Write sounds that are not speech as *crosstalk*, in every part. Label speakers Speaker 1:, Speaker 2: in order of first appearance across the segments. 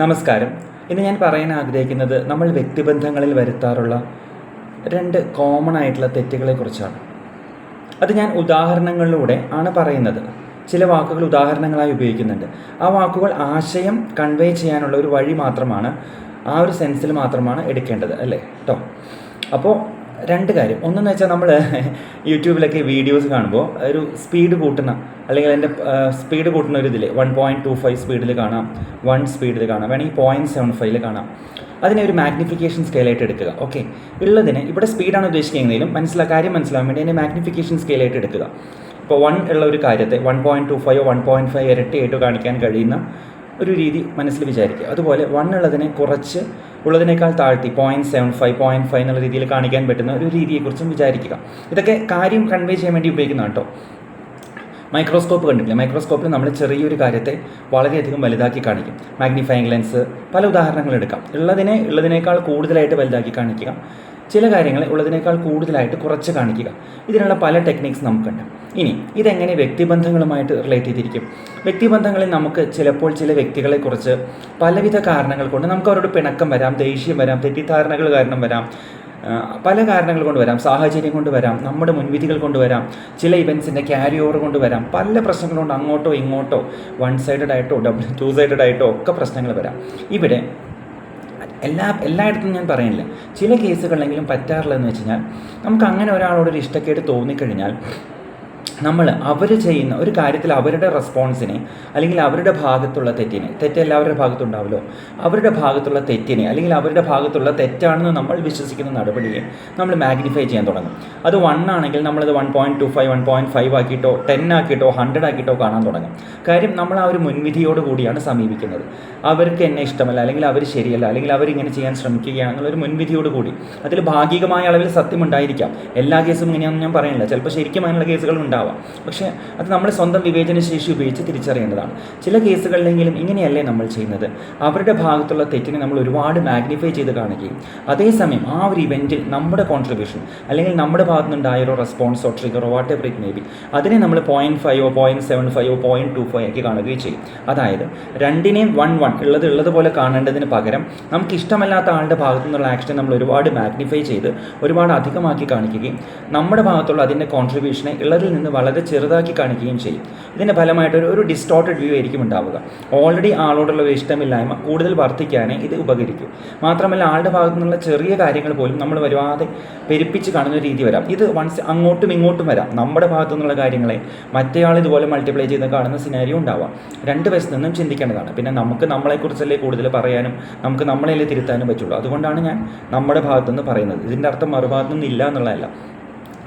Speaker 1: നമസ്കാരം. ഇന്ന് ഞാൻ പറയാൻ ആഗ്രഹിക്കുന്നത് നമ്മൾ വ്യക്തിബന്ധങ്ങളിൽ വരുത്താറുള്ള രണ്ട് കോമൺ ആയിട്ടുള്ള തെറ്റുകളെക്കുറിച്ചാണ്. അത് ഞാൻ ഉദാഹരണങ്ങളിലൂടെ ആണ് പറയുന്നത്. ചില വാക്കുകൾ ഉദാഹരണങ്ങളായി ഉപയോഗിക്കുന്നുണ്ട്. ആ വാക്കുകൾ ആശയം കൺവേ ചെയ്യാനുള്ള ഒരു വഴി മാത്രമാണ് ആ ഒരു സെൻസിൽ മാത്രമാണ് എടുക്കേണ്ടത് അല്ലേ? കേട്ടോ അപ്പോൾ രണ്ട് കാര്യം. ഒന്നെന്ന് വെച്ചാൽ നമ്മൾ *laughs* യൂട്യൂബിലൊക്കെ വീഡിയോസ് കാണുമ്പോൾ ഒരു സ്പീഡ് കൂട്ടുന്ന അല്ലെങ്കിൽ അതിന്റെ സ്പീഡ് കൂട്ടുന്ന ഒരു ഇതിൽ വൺ പോയിന്റ് ടു ഫൈവ് സ്പീഡിൽ കാണാം വൺ സ്പീഡിൽ കാണാം വേണമെങ്കിൽ പോയിന്റ് സെവൻ ഫൈവിൽ കാണാം. അതിനെ ഒരു മാഗ്നിഫിക്കേഷൻ സ്കെയിലായിട്ട് എടുക്കുക ഓക്കെ? ഉള്ളതിനെ ഇവിടെ സ്പീഡാണ് ഉദ്ദേശിക്കുന്നതെങ്കിലും മനസ്സിലാ കാര്യം മനസ്സിലാവാൻ വേണ്ടി അതിനെ മാഗ്നിഫിക്കേഷൻ സ്കെയിലായിട്ട് എടുക്കുക. ഇപ്പോൾ വൺ ഉള്ള ഒരു കാര്യത്തെ one point two five one point five ഇരട്ടിയായിട്ട് കാണിക്കാൻ കഴിയുന്ന ഒരു രീതി മനസ്സിൽ വിചാരിക്കുക. അതുപോലെ വൺ ഉള്ളതിനെ കുറച്ച് ഉള്ളതിനേക്കാൾ താഴ്ത്തി point seven five point five എന്നുള്ള രീതിയിൽ കാണിക്കാൻ പറ്റുന്ന ഒരു രീതിയെക്കുറിച്ചും വിചാരിക്കുക. ഇതൊക്കെ കാര്യം കൺവേ ചെയ്യാൻ വേണ്ടി ഉപയോഗിക്കുന്നതാണ് കേട്ടോ മൈക്രോസ്കോപ്പ് കണ്ടിട്ടില്ല? മൈക്രോസ്കോപ്പിൽ നമ്മൾ ചെറിയൊരു കാര്യത്തെ വളരെയധികം വലുതാക്കി കാണിക്കും. മാഗ്നിഫൈങ് ലെൻസ് പല ഉദാഹരണങ്ങൾ എടുക്കാം. ഉള്ളതിനെ ഉള്ളതിനേക്കാൾ കൂടുതലായിട്ട് വലുതാക്കി കാണിക്കുക. ചില കാര്യങ്ങളെ ഉള്ളതിനേക്കാൾ കൂടുതലായിട്ട് കുറച്ച് കാണിക്കുക. ഇതിനുള്ള പല ടെക്നിക്സ് നമുക്കുണ്ട്. ഇനി ഇതെങ്ങനെ വ്യക്തിബന്ധങ്ങളുമായിട്ട് റിലേറ്റ് ചെയ്തിരിക്കും? വ്യക്തിബന്ധങ്ങളിൽ നമുക്ക് ചിലപ്പോൾ ചില വ്യക്തികളെക്കുറിച്ച് പലവിധ കാരണങ്ങൾ കൊണ്ട് നമുക്ക് അവരോട് പിണക്കം വരാം ദേഷ്യം വരാം തെറ്റിദ്ധാരണകൾ കാരണം വരാം. പല കാരണങ്ങൾ കൊണ്ട് വരാം സാഹചര്യം കൊണ്ട് വരാം നമ്മുടെ മുൻവിധികൾ കൊണ്ട് വരാം ചില ഇവൻസിന്റെ ക്യാരി ഓവർ കൊണ്ട് വരാം പല പ്രശ്നങ്ങൾ കൊണ്ട് അങ്ങോട്ടോ ഇങ്ങോട്ടോ വൺ സൈഡഡ് ആയിട്ടോ ഡബിൾ ടു സൈഡഡ് ആയിട്ടോ ഒക്കെ പ്രശ്നങ്ങൾ വരാം. ഇവിടെ എല്ലാ എല്ലായിടത്തും ഞാൻ പറയുന്നില്ല. ചില കേസുകളിലെങ്കിലും പറ്റാറില്ലെന്ന് വെച്ച് കഴിഞ്ഞാൽ നമുക്ക് അങ്ങനെ ഒരാളോട് ഒരു ഇഷ്ടക്കേട് തോന്നിക്കഴിഞ്ഞാൽ നമ്മൾ അവർ ചെയ്യുന്ന ഒരു കാര്യത്തിൽ അവരുടെ റെസ്പോൺസിനെ അല്ലെങ്കിൽ അവരുടെ ഭാഗത്തുള്ള തെറ്റിനെ തെറ്റ് എല്ലാവരുടെ ഭാഗത്തുണ്ടാവുമല്ലോ അവരുടെ ഭാഗത്തുള്ള തെറ്റിനെ അല്ലെങ്കിൽ അവരുടെ ഭാഗത്തുള്ള തെറ്റാണെന്ന് നമ്മൾ വിശ്വസിക്കുന്ന നടപടിയെ നമ്മൾ മാഗ്നിഫൈ ചെയ്യാൻ തുടങ്ങും. അത് വൺ ആണെങ്കിൽ നമ്മളത് one point two five one point five ആക്കിയിട്ടോ ten ആക്കിയിട്ടോ ഹൺഡ്രഡ് ആക്കിയിട്ടോ കാണാൻ തുടങ്ങും. കാര്യം നമ്മൾ ആ ഒരു മുൻവിധിയോട് കൂടിയാണ് സമീപിക്കുന്നത്. അവർക്ക് എന്നെ ഇഷ്ടമല്ല അല്ലെങ്കിൽ അവർ ശരിയല്ല അല്ലെങ്കിൽ അവരിങ്ങനെ ചെയ്യാൻ ശ്രമിക്കുകയാണെന്നുള്ള ഒരു മുൻവിധിയോട് കൂടി. അതിൽ ഭാഗികമായ അളവിൽ സത്യമുണ്ടായിരിക്കാം. എല്ലാ കേസും ഇങ്ങനെയാണെന്ന് ഞാൻ പറയുന്നില്ല. ചിലപ്പോൾ ശരിക്കും അതിനുള്ള കേസുകൾ ഉണ്ടാവാം. പക്ഷേ അത് നമ്മൾ സ്വന്തം വിവേചന ശേഷി ഉപയോഗിച്ച് തിരിച്ചറിയേണ്ടതാണ്. ചില കേസുകളിലെങ്കിലും ഇങ്ങനെയല്ലേ നമ്മൾ ചെയ്യുന്നത്? അവരുടെ ഭാഗത്തുള്ള തെറ്റിനെ നമ്മൾ ഒരുപാട് മാഗ്നിഫൈ ചെയ്ത് കാണുകയും അതേസമയം ആ ഒരു ഇവന്റിൽ നമ്മുടെ കോൺട്രിബ്യൂഷൻ അല്ലെങ്കിൽ നമ്മുടെ ഭാഗത്തു നിന്നുണ്ടായൊരു റെസ്പോൺസോ ട്രിഗറോ whatever it may be അതിനെ നമ്മൾ പോയിന്റ് ഫൈവോ പോയിന്റ് സെവൻ ഫൈവോ പോയിന്റ് ടു ഫൈവ് ആക്കി കാണുകയും ചെയ്യും. അതായത് രണ്ടിനെയും വൺ വൺ ഉള്ളത് ഉള്ളതുപോലെ കാണേണ്ടതിന് പകരം നമുക്ക് ഇഷ്ടമല്ലാത്ത ആളുടെ ഭാഗത്തു നിന്നുള്ള ആക്ഷൻ നമ്മൾ ഒരുപാട് മാഗ്നിഫൈ ചെയ്ത് ഒരുപാട് അധികമാക്കി കാണിക്കുകയും നമ്മുടെ ഭാഗത്തുള്ള അതിന്റെ കോൺട്രിബ്യൂഷനെ ഉള്ളതിൽ നിന്ന് വളരെ ചെറുതാക്കി കാണിക്കുകയും ചെയ്യും. ഇതിന്റെ ഫലമായിട്ട് ഒരു ഡിസ്റ്റോർട്ടഡ് വ്യൂ ആയിരിക്കും ഉണ്ടാവുക. ഓൾറെഡി ആളോടുള്ള ഇഷ്ടമില്ലായ്മ കൂടുതൽ വർദ്ധിക്കാനേ ഇത് ഉപകരിക്കും. മാത്രമല്ല ആളുടെ ഭാഗത്തു നിന്നുള്ള ചെറിയ കാര്യങ്ങൾ പോലും നമ്മൾ വരുവാതെ പെരുപ്പിച്ച് കാണുന്ന രീതി വരാം. ഇത് വൺസ് അങ്ങോട്ടും ഇങ്ങോട്ടും വരാം. നമ്മുടെ ഭാഗത്തു നിന്നുള്ള കാര്യങ്ങളെ മറ്റേയാൾ ഇതുപോലെ മൾട്ടിപ്ലൈ ചെയ്ത് കാണുന്ന സിനാരിയോ ഉണ്ടാവാം. രണ്ട് വശത്തു നിന്നും ചിന്തിക്കേണ്ടതാണ്. പിന്നെ നമുക്ക് നമ്മളെക്കുറിച്ചല്ലേ കൂടുതൽ പറയാനും നമുക്ക് നമ്മളെയല്ലേ തിരുത്താനും പറ്റുള്ളൂ. അതുകൊണ്ടാണ് ഞാൻ നമ്മുടെ ഭാഗത്തുനിന്ന് പറയുന്നത്. ഇതിന്റെ അർത്ഥം മറുഭാഗത്തു നിന്ന് ഇല്ല എന്നുള്ളതല്ല.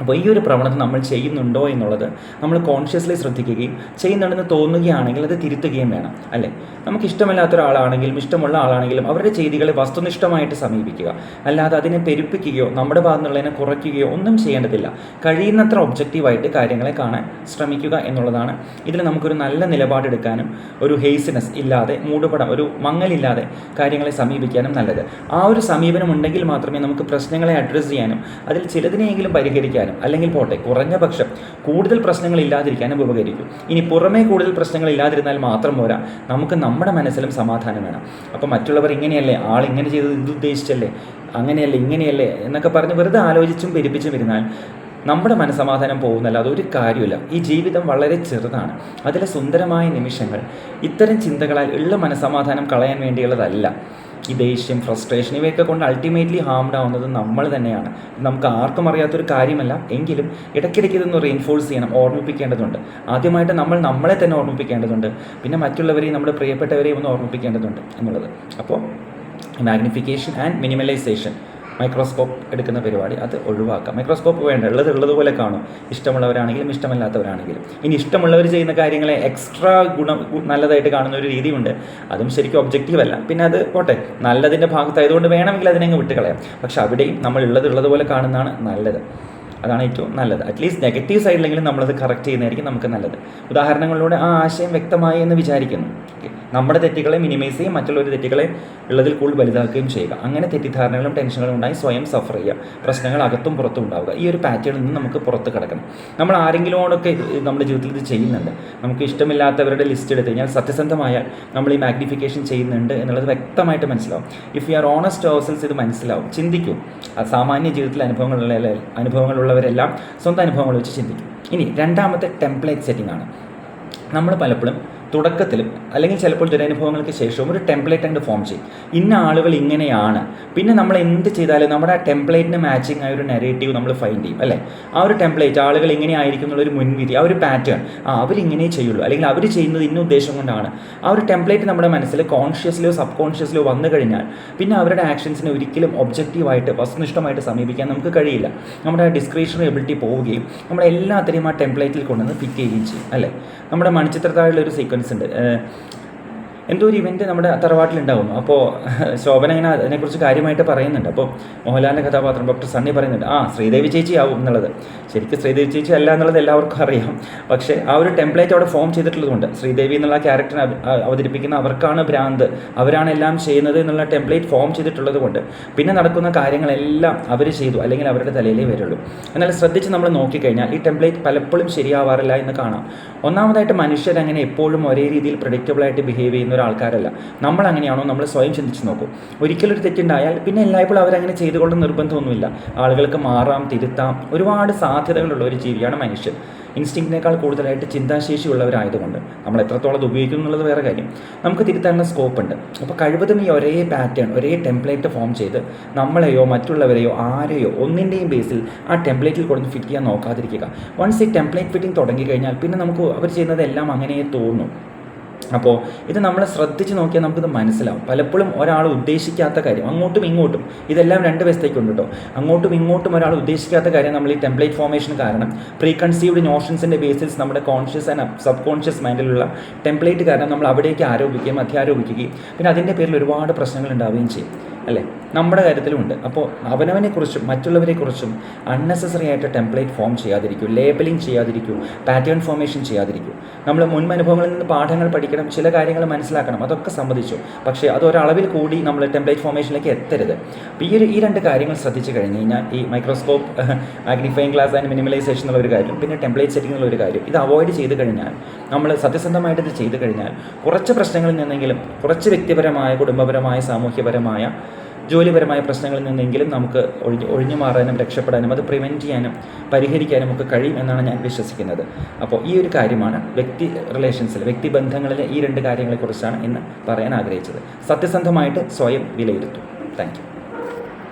Speaker 1: അപ്പോൾ ഈ ഒരു പ്രവണത നമ്മൾ ചെയ്യുന്നുണ്ടോ എന്നുള്ളത് നമ്മൾ കോൺഷ്യസ്ലി ശ്രദ്ധിക്കുകയും ചെയ്യുന്നുണ്ടെന്ന് തോന്നുകയാണെങ്കിൽ അത് തിരുത്തുകയും വേണം അല്ലേ? നമുക്ക് ഇഷ്ടമല്ലാത്ത ഒരാളാണെങ്കിലും ഇഷ്ടമുള്ള ആളാണെങ്കിലും അവരുടെ ചെയ്തികളെ വസ്തുനിഷ്ഠമായിട്ട് സമീപിക്കുക. അല്ലാതെ അതിനെ പെരുപ്പിക്കുകയോ നമ്മുടെ ഭാഗത്തു കുറയ്ക്കുകയോ ഒന്നും ചെയ്യേണ്ടതില്ല. കഴിയുന്നത്ര ഒബ്ജക്റ്റീവായിട്ട് കാര്യങ്ങളെ കാണാൻ ശ്രമിക്കുക എന്നുള്ളതാണ്. ഇതിൽ നമുക്കൊരു നല്ല നിലപാടെടുക്കാനും ഒരു ഹേസിനെസ് ഇല്ലാതെ മൂടുപടം ഒരു മങ്ങലില്ലാതെ കാര്യങ്ങളെ സമീപിക്കാനും നല്ലത്. ആ ഒരു സമീപനം ഉണ്ടെങ്കിൽ മാത്രമേ നമുക്ക് പ്രശ്നങ്ങളെ അഡ്രസ്സ് ചെയ്യാനും അതിൽ ചിലതിനെയെങ്കിലും പരിഹരിക്കാനും അല്ലെങ്കിൽ പോട്ടെ കുറഞ്ഞ പക്ഷം കൂടുതൽ പ്രശ്നങ്ങൾ ഇല്ലാതിരിക്കാനും ഉപകരിക്കും. ഇനി പുറമേ കൂടുതൽ പ്രശ്നങ്ങൾ ഇല്ലാതിരുന്നാൽ മാത്രം പോരാ. നമുക്ക് നമ്മുടെ മനസ്സിലും സമാധാനം വേണം. അപ്പോൾ മറ്റുള്ളവർ ഇങ്ങനെയല്ലേ? ആൾ ഇങ്ങനെ ചെയ്തത് ഇത് ഉദ്ദേശിച്ചല്ലേ? അങ്ങനെയല്ലേ ഇങ്ങനെയല്ലേ എന്നൊക്കെ പറഞ്ഞ് വെറുതെ ആലോചിച്ചും പെരുപ്പിച്ചും ഇരുന്നാൽ നമ്മുടെ മനസമാധാനം പോകുന്നല്ല അതൊരു കാര്യമില്ല. ഈ ജീവിതം വളരെ ചെറുതാണ്. അതിലെ സുന്ദരമായ നിമിഷങ്ങൾ ഇത്തരം ചിന്തകളാൽ ഉള്ള മനസമാധാനം കളയാൻ വേണ്ടിയുള്ളതല്ല. ഈ ദേഷ്യം ഫ്രസ്ട്രേഷൻ ഇവയൊക്കെ കൊണ്ട് അൾട്ടിമേറ്റ്ലി ഹാംഡ് ആവുന്നത് നമ്മൾ തന്നെയാണ്. നമുക്ക് ആർക്കും അറിയാത്തൊരു കാര്യമല്ല. എങ്കിലും ഇടയ്ക്കിടയ്ക്ക് ഇതൊന്ന് റീൻഫോഴ്സ് ചെയ്യണം ഓർമ്മിപ്പിക്കേണ്ടതുണ്ട്. ആദ്യമായിട്ട് നമ്മൾ നമ്മളെ തന്നെ ഓർമ്മിപ്പിക്കേണ്ടതുണ്ട്. പിന്നെ മറ്റുള്ളവരെയും നമ്മുടെ പ്രിയപ്പെട്ടവരെയും ഒന്ന് ഓർമ്മിപ്പിക്കേണ്ടതുണ്ട് എന്നുള്ളത്. അപ്പോൾ മാഗ്നിഫിക്കേഷൻ ആൻഡ് മിനിമലൈസേഷൻ മൈക്രോസ്കോപ്പ് എടുക്കുന്ന പരിപാടി അത് ഒഴിവാക്കാം. മൈക്രോസ്കോപ്പ് വേണ്ട ഉള്ളത് ഉള്ളതുപോലെ കാണും. ഇഷ്ടമുള്ളവരാണെങ്കിലും ഇഷ്ടമല്ലാത്തവരാണെങ്കിലും. ഇനി ഇഷ്ടമുള്ളവർ ചെയ്യുന്ന കാര്യങ്ങളെ എക്സ്ട്രാ ഗുണം നല്ലതായിട്ട് കാണുന്ന ഒരു രീതിയുണ്ട്. അതും ശരിക്കും ഒബ്ജക്റ്റീവ് അല്ല. പിന്നെ അത് പോട്ടെ നല്ലതിന്റെ ഭാഗത്തായതുകൊണ്ട് വേണമെങ്കിൽ അതിനെ വിട്ടുകളയാം. പക്ഷെ അവിടെയും നമ്മൾ ഉള്ളത് ഉള്ളതുപോലെ കാണുന്നതാണ് നല്ലത്. അതാണ് ഏറ്റവും നല്ലത്. അറ്റ്ലീസ്റ്റ് നെഗറ്റീവ് സൈഡിലെങ്കിലും നമ്മളത് കറക്റ്റ് ചെയ്യുന്നതായിരിക്കും നമുക്ക് നല്ലത്. ഉദാഹരണങ്ങളിലൂടെ ആ ആശയം വ്യക്തമായി എന്ന് വിചാരിക്കുന്നു. നമ്മുടെ തെറ്റുകളെ മിനിമൈസ് ചെയ്യും മറ്റുള്ളവർ തെറ്റുകളെ ഉള്ളതിൽ കൂടുതൽ വലുതാക്കുകയും ചെയ്യുക. അങ്ങനെ തെറ്റിദ്ധാരണകളും ടെൻഷനുകളും ഉണ്ടായി സ്വയം സഫർ ചെയ്യുക. പ്രശ്നങ്ങൾ അകത്തും പുറത്തും ഉണ്ടാവുക. ഈ ഒരു പാറ്റേണിൽ നിന്ന് നമുക്ക് പുറത്ത് കിടക്കണം. നമ്മൾ ആരെങ്കിലോടൊക്കെ നമ്മുടെ ജീവിതത്തിൽ ഇത് ചെയ്യുന്നുണ്ട്. നമുക്ക് ഇഷ്ടമില്ലാത്തവരുടെ ലിസ്റ്റ് എടുത്ത് കഴിഞ്ഞാൽ സത്യസന്ധമായാൽ നമ്മൾ ഈ മാഗ്നിഫിക്കേഷൻ ചെയ്യുന്നുണ്ട് എന്നുള്ളത് വ്യക്തമായിട്ട് മനസ്സിലാവും. ഇഫ് യു ആർ ഓണസ്റ്റ് ഹോസൽസ് ഇത് മനസ്സിലാവും. ചിന്തിക്കും. ആ ജീവിതത്തിലെ ജീവിതത്തിൽ അനുഭവങ്ങളുള്ള അനുഭവങ്ങളുള്ളവരെല്ലാം സ്വന്തം അനുഭവങ്ങൾ വെച്ച് ചിന്തിക്കും. ഇനി രണ്ടാമത്തെ ടെംപ്ലേറ്റ് സെറ്റിംഗ് ആണ്. നമ്മൾ പലപ്പോഴും തുടക്കത്തിലും അല്ലെങ്കിൽ ചിലപ്പോൾ ദുരനുഭവങ്ങൾക്ക് ശേഷവും ഒരു ടെംപ്ലേറ്റ് അങ്ങോട്ട് ഫോം ചെയ്യും. ഇന്ന ആളുകൾ ഇങ്ങനെയാണ്. പിന്നെ നമ്മൾ എന്ത് ചെയ്താലും നമ്മുടെ ആ ടെംപ്ലേറ്റിന് മാച്ചിങ് ആയ ഒരു നെറേറ്റീവ് നമ്മൾ ഫൈൻഡ് ചെയ്യും അല്ലേ? ആ ഒരു ടെംപ്ലേറ്റ് ആളുകൾ ഇങ്ങനെ ആയിരിക്കും എന്നുള്ളൊരു മുൻവിധി ആ ഒരു പാറ്റേൺ ആ അവരിങ്ങനെ ചെയ്യുള്ളൂ. അല്ലെങ്കിൽ അവർ ചെയ്യുന്നത് ഇന്ന ഉദ്ദേശം കൊണ്ടാണ്. ആ ഒരു ടെംപ്ലേറ്റ് നമ്മുടെ മനസ്സിൽ കോൺഷ്യസ്ലിയോ സബ് കോൺഷ്യസ്ലിയോ വന്നു കഴിഞ്ഞാൽ പിന്നെ അവരുടെ ആക്ഷൻസിനെ ഒരിക്കലും ഒബ്ജക്റ്റീവായിട്ട് വസ്തുനിഷ്ഠമായിട്ട് സമീപിക്കാൻ നമുക്ക് കഴിയില്ല. നമ്മുടെ ഡിസ്ക്രിപ്ഷണറി എബിലിറ്റി പോവുകയും നമ്മളെല്ലാത്തിനെയും ആ ടെംപ്ലേറ്റിൽ കൊണ്ടുവന്ന് പിക്ക് ചെയ്യുകയും ചെയ്യും അല്ലേ? നമ്മുടെ മണിച്ചിത്രത്താഴിലുള്ള ഒരു സീക്വൻസ് ഉണ്ട്. ഏഹ് എന്തോ ഒരു ഇവന്റ് നമ്മുടെ തറവാട്ടിലുണ്ടാവുന്നു അപ്പോൾ ശോഭന ഇങ്ങനെ അതിനെക്കുറിച്ച് കാര്യമായിട്ട് പറയുന്നുണ്ട്. അപ്പോൾ മോഹൻലാലിന്റെ കഥാപാത്രം ഡോക്ടർ സണ്ണി പറയുന്നുണ്ട് ആ ശ്രീദേവി ചേച്ചി ആവും എന്നുള്ളത്. ശരിക്കും ശ്രീദേവി ചേച്ചി അല്ല എന്നുള്ളത് എല്ലാവർക്കും അറിയാം. പക്ഷേ ആ ഒരു ടെംപ്ലേറ്റ് അവിടെ ഫോം ചെയ്തിട്ടുള്ളതുകൊണ്ട് ശ്രീദേവി എന്നുള്ള ക്യാരക്ടറിനെ അവതരിപ്പിക്കുന്ന അവർക്കാണ് ഭ്രാന്ത്. അവരാണ് എല്ലാം ചെയ്യുന്നത് എന്നുള്ള ടെംപ്ലേറ്റ് ഫോം ചെയ്തിട്ടുള്ളത് കൊണ്ട് പിന്നെ നടക്കുന്ന കാര്യങ്ങളെല്ലാം അവർ ചെയ്തു. അല്ലെങ്കിൽ അവരുടെ തലയിലേ വരുള്ളൂ. എന്നാൽ ശ്രദ്ധിച്ച് നമ്മൾ നോക്കിക്കഴിഞ്ഞാൽ ഈ ടെംപ്ലേറ്റ് പലപ്പോഴും ശരിയാവാറില്ല എന്ന് കാണാം. ഒന്നാമതായിട്ട് മനുഷ്യരങ്ങനെ എപ്പോഴും ഒരേ രീതിയിൽ പ്രഡിക്റ്റബിളായിട്ട് ബിഹേവ് ചെയ്യുന്ന ആൾക്കാരല്ല നമ്മൾ അങ്ങനെയാണോ നമ്മൾ സ്വയം ചിന്തിച്ച് നോക്കൂ. ഒരിക്കലും ഒരു തെറ്റുണ്ടായാൽ പിന്നെ എല്ലായ്പ്പോഴും അവരങ്ങനെ ചെയ്തുകൊണ്ട് നിർബന്ധമൊന്നുമില്ല. ആളുകൾക്ക് മാറാം തിരുത്താം. ഒരുപാട് സാധ്യതകളുള്ള ഒരു ജീവിയാണ് മനുഷ്യൻ. ഇൻസ്റ്റിങ്റ്റിനേക്കാൾ കൂടുതലായിട്ട് ചിന്താശേഷി ഉള്ളവരായതുകൊണ്ട് നമ്മൾ എത്രത്തോളം അത് ഉപയോഗിക്കും എന്നുള്ളത് വേറെ കാര്യം. നമുക്ക് തിരുത്താനുള്ള സ്കോപ്പ് ഉണ്ട് അപ്പോൾ കഴിവതും ഈ ഒരേ പാറ്റേൺ ഒരേ ടെംപ്ലേറ്റ് ഫോം ചെയ്ത് നമ്മളെയോ മറ്റുള്ളവരെയോ ആരെയോ ഒന്നിന്റെയും ബേസിൽ ആ ടെംപ്ലേറ്റിൽ കൊടുത്ത് ഫിറ്റ് ചെയ്യാൻ നോക്കാതിരിക്കുക. വൺസ് ഈ ടെംപ്ലേറ്റ് ഫിറ്റിംഗ് തുടങ്ങി കഴിഞ്ഞാൽ പിന്നെ നമുക്ക് അവർ ചെയ്യുന്നതെല്ലാം അങ്ങനെ തോന്നും. അപ്പോൾ ഇത് നമ്മൾ ശ്രദ്ധിച്ച് നോക്കിയാൽ നമുക്കിത് മനസ്സിലാവും. പലപ്പോഴും ഒരാൾ ഉദ്ദേശിക്കാത്ത കാര്യം അങ്ങോട്ടും ഇങ്ങോട്ടും ഇതെല്ലാം രണ്ട് വശത്തേക്കുണ്ട് കേട്ടോ അങ്ങോട്ടും ഇങ്ങോട്ടും ഒരാൾ ഉദ്ദേശിക്കാത്ത കാര്യം നമ്മൾ ഈ ടെംപ്ലേറ്റ് ഫോർമേഷൻ കാരണം പ്രീ കൺസീവ്ഡ് നോഷൻസിന്റെ ബേസിസ് നമ്മുടെ കോൺഷ്യസ് ആൻഡ് സബ് കോൺഷ്യസ് മൈൻഡിലുള്ള ടെംപ്ലേറ്റ് കാരണം നമ്മൾ അവിടേക്ക് ആരോപിക്കുകയും അധ്യാരോപിക്കുകയും പിന്നെ അതിന്റെ പേരിൽ ഒരുപാട് പ്രശ്നങ്ങൾ ഉണ്ടാവുകയും ചെയ്യും. അല്ലേ? നമ്മുടെ കാര്യത്തിലുമുണ്ട് അപ്പോൾ അവനവനെ കുറിച്ചും മറ്റുള്ളവരെ കുറിച്ചും അൺനെസസറി ആയിട്ട് ടെംപ്ലേറ്റ് ഫോം ചെയ്യാതിരിക്കൂ ലേബലിംഗ് ചെയ്യാതിരിക്കൂ പാറ്റേൺ ഫോർമേഷൻ ചെയ്യാതിരിക്കൂ. നമ്മൾ മുൻ അനുഭവങ്ങളിൽ നിന്ന് പാഠങ്ങൾ പഠിക്കണം ചില കാര്യങ്ങൾ മനസ്സിലാക്കണം അതൊക്കെ സമ്മതിച്ചു. പക്ഷേ അത് ഒരളവിൽ കൂടി നമ്മൾ ടെംപ്ലേറ്റ് ഫോർമേഷനിലേക്ക് എത്തരുത്. അപ്പോൾ ഈ ഒരു ഈ രണ്ട് കാര്യങ്ങൾ ശ്രദ്ധിച്ചു കഴിഞ്ഞ് കഴിഞ്ഞാൽ ഈ microscope magnifying glass and minimalisation എന്നുള്ള ഒരു കാര്യം പിന്നെ ടെംപ്ലേറ്റ് സെറ്റിംഗ് എന്നുള്ള ഒരു കാര്യം ഇത് അവോയ്ഡ് ചെയ്ത് കഴിഞ്ഞാൽ നമ്മൾ സത്യസന്ധമായിട്ട് ഇത് ചെയ്ത് കഴിഞ്ഞാൽ കുറച്ച് പ്രശ്നങ്ങളിൽ നിന്നെങ്കിലും കുറച്ച് വ്യക്തിപരമായ കുടുംബപരമായ സാമൂഹ്യപരമായ ജോലിപരമായ പ്രശ്നങ്ങളിൽ നിന്നെങ്കിലും നമുക്ക് ഒഴിഞ്ഞു ഒഴിഞ്ഞു മാറാനും രക്ഷപ്പെടാനും അത് പ്രിവെന്റ് ചെയ്യാനും പരിഹരിക്കാനും ഒക്കെ കഴിയും എന്നാണ് ഞാൻ വിശ്വസിക്കുന്നത്. അപ്പോൾ ഈ ഒരു കാര്യമാണ് വ്യക്തി റിലേഷൻസിൽ വ്യക്തി ബന്ധങ്ങളിലെ ഈ രണ്ട് കാര്യങ്ങളെക്കുറിച്ചാണ് ഇന്ന് പറയാൻ ആഗ്രഹിച്ചത്. സത്യസന്ധമായിട്ട് സ്വയം വിലയിരുത്തും. താങ്ക്